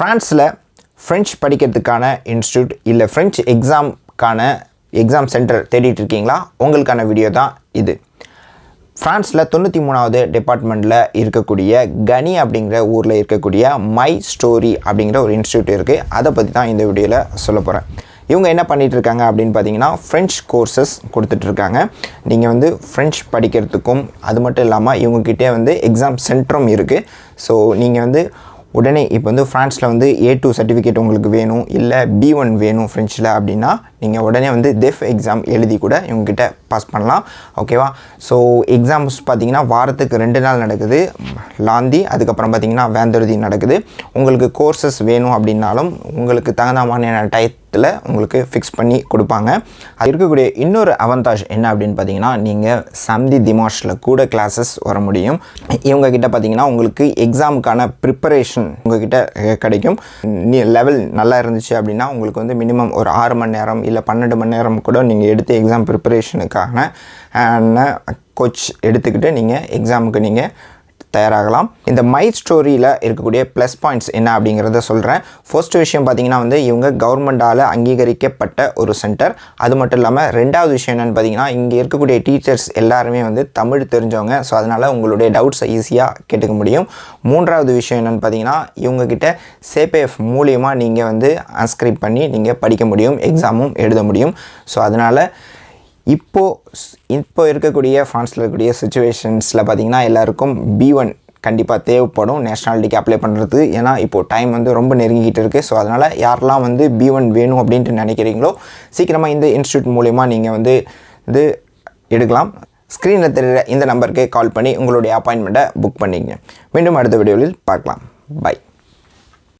ஃப்ரான்ஸில் ஃப்ரெஞ்ச் படிக்கிறதுக்கான இன்ஸ்டியூட் இல்லை ஃப்ரெஞ்ச் எக்ஸாம்க்கான எக்ஸாம் சென்டர் தேடிட்டு இருக்கீங்களா உங்களுக்கான வீடியோ தான் இது. ஃப்ரான்ஸில் தொண்ணூற்றி மூணாவது டிபார்ட்மெண்ட்டில் இருக்கக்கூடிய கனி அப்படிங்கிற ஊரில் இருக்கக்கூடிய மை ஸ்டோரி அப்படிங்கிற ஒரு இன்ஸ்டியூட் இருக்குது அதை பற்றி தான் இந்த வீடியோவில் சொல்ல போகிறேன் இவங்க என்ன பண்ணிகிட்ருக்காங்க அப்படின்னு பார்த்தீங்கன்னா ஃப்ரெஞ்ச் கோர்சஸ் கொடுத்துட்ருக்காங்க நீங்கள் வந்து ஃப்ரெஞ்ச் படிக்கிறதுக்கும் அது மட்டும் இல்லாமல் இவங்கக்கிட்டே வந்து எக்ஸாம் சென்டரும் இருக்குது ஸோ நீங்கள் வந்து உடனே இப்போ வந்து ஃப்ரான்ஸில் வந்து ஏ டூ சர்டிஃபிகேட் உங்களுக்கு வேணும் இல்லை பி ஒன் வேணும் ஃப்ரெஞ்சில் அப்படின்னா நீங்கள் உடனே வந்து டெஃப் எக்ஸாம் எழுதி கூட இவங்ககிட்ட பாஸ் பண்ணலாம். ஓகேவா ஸோ எக்ஸாம்ஸ் பார்த்தீங்கன்னா வாரத்துக்கு ரெண்டு நாள் நடக்குது. லாந்தி அதுக்கப்புறம் பார்த்தீங்கன்னா வேந்தருதி நடக்குது. உங்களுக்கு கோர்சஸ் வேணும் அப்படின்னாலும் உங்களுக்கு தகுந்த மாதிரியான டயத்தில் உங்களுக்கு ஃபிக்ஸ் பண்ணி கொடுப்பாங்க. அது இருக்கக்கூடிய இன்னொரு அவந்தாஜ் என்ன அப்படின்னு பார்த்தீங்கன்னா நீங்கள் சந்தி திமாஷில் கூட கிளாஸஸ் வர முடியும். இவங்கக்கிட்ட பார்த்தீங்கன்னா உங்களுக்கு எக்ஸாமுக்கான ப்ரிப்பரேஷன் உங்ககிட்ட கிடைக்கும். நீ லெவல் நல்லா இருந்துச்சு அப்படின்னா உங்களுக்கு வந்து மினிமம் ஒரு ஆறு மணி நேரம் இல்லை பன்னெண்டு மணி நேரம் கூட நீங்கள் எடுத்து எக்ஸாம் ப்ரிப்பரேஷனுக்கான கோச் uh, எடுத்துக்கிட்டு நீங்கள் எக்ஸாமுக்கு நீங்கள் தயாராகலாம். இந்த மை ஸ்டோரியில் இருக்கக்கூடிய ப்ளஸ் பாயிண்ட்ஸ் என்ன அப்படிங்கிறத சொல்கிறேன் ஃபர்ஸ்ட் விஷயம் பார்த்தீங்கன்னா வந்து இவங்க கவர்மெண்டால் அங்கீகரிக்கப்பட்ட ஒரு சென்டர் அது மட்டும் இல்லாமல் ரெண்டாவது விஷயம் என்னென்னு பார்த்தீங்கன்னா இங்கே இருக்கக்கூடிய டீச்சர்ஸ் எல்லாருமே வந்து தமிழ் தெரிஞ்சவங்க. ஸோ அதனால் உங்களுடைய டவுட்ஸை ஈஸியாக கேட்டுக்க முடியும். மூன்றாவது விஷயம் என்னென்னு பார்த்தீங்கன்னா இவங்கக்கிட்ட சேபிஎஃப் மூலியமாக நீங்கள் வந்து அன்ஸ்கிரைப் பண்ணி நீங்கள் படிக்க முடியும் எக்ஸாமும் எழுத முடியும். ஸோ அதனால் இப்போது இப்போ இருக்கக்கூடிய ஃப்ரான்ஸில் இருக்கக்கூடிய சுச்சுவேஷன்ஸில் பார்த்தீங்கன்னா எல்லாருக்கும் பி ஒன் கண்டிப்பாக தேவைப்படும். நேஷ்னாலிட்டிக்கு அப்ளை பண்ணுறது ஏன்னா இப்போது டைம் வந்து ரொம்ப நெருங்கிக்கிட்டு இருக்குது ஸோ அதனால் யாரெல்லாம் வந்து பி ஒன் வேணும் அப்படின்ட்டு நினைக்கிறீங்களோ சீக்கிரமாக இந்த இன்ஸ்டியூட் மூலிமா நீங்கள் வந்து இது எடுக்கலாம். ஸ்க்ரீனில் தெரிகிற இந்த நம்பருக்கு கால் பண்ணி உங்களுடைய அப்பாயின்மெண்ட்டை புக் பண்ணிக்கங்க. மீண்டும் அடுத்த வீடியோவில் பார்க்கலாம். பை